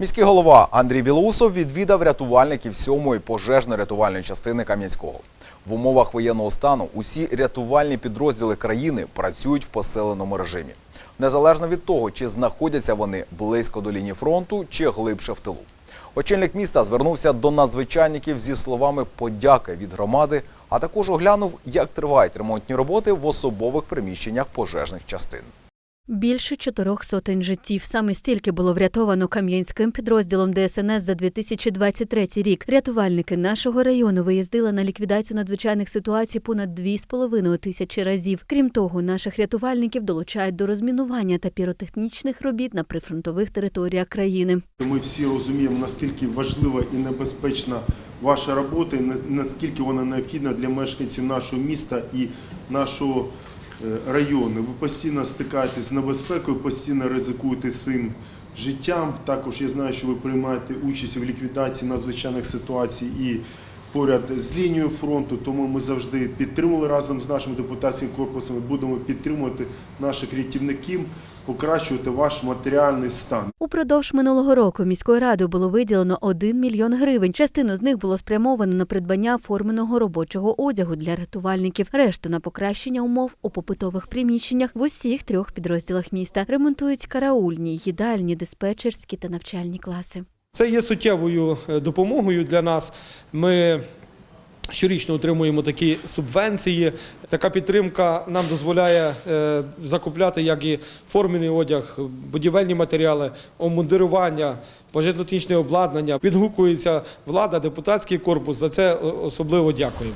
Міський голова Андрій Білоусов відвідав рятувальників 7-ї пожежно-рятувальної частини Кам'янського. В умовах воєнного стану усі рятувальні підрозділи країни працюють в посиленому режимі, незалежно від того, чи знаходяться вони близько до лінії фронту чи глибше в тилу. Очільник міста звернувся до надзвичайників зі словами подяки від громади, а також оглянув, як тривають ремонтні роботи в особових приміщеннях пожежних частин. Більше чотирьох сотень життів. Саме стільки було врятовано кам'янським підрозділом ДСНС за 2023 рік. Рятувальники нашого району виїздили на ліквідацію надзвичайних ситуацій понад 2,5 тисячі разів. Крім того, наших рятувальників долучають до розмінування та піротехнічних робіт на прифронтових територіях країни. Ми всі розуміємо, наскільки важлива і небезпечна ваша робота, і наскільки вона необхідна для мешканців нашого міста і нашого е, району. Ви постійно стикаєтесь з небезпекою, постійно ризикуєте своїм життям. Також я знаю, що ви приймаєте участь в ліквідації надзвичайних ситуацій і поряд з лінією фронту. Тому ми завжди підтримували разом з нашим депутатським корпусом будемо підтримувати наших рятівників, покращувати ваш матеріальний стан. Упродовж минулого року міською радою було виділено 1 мільйон гривень. Частину з них було спрямовано на придбання форменого робочого одягу для рятувальників, решту на покращення умов у попитових приміщеннях в усіх трьох підрозділах міста. Ремонтують караульні, їдальні, диспетчерські та навчальні класи. Це є суттєвою е, допомогою для нас. Ми щорічно отримуємо такі субвенції. Така підтримка нам дозволяє е, закупляти як і формений одяг, будівельні матеріали, омундирування, пожежно-технічне обладнання. Відгукується влада, депутатський корпус. За це е, особливо дякую.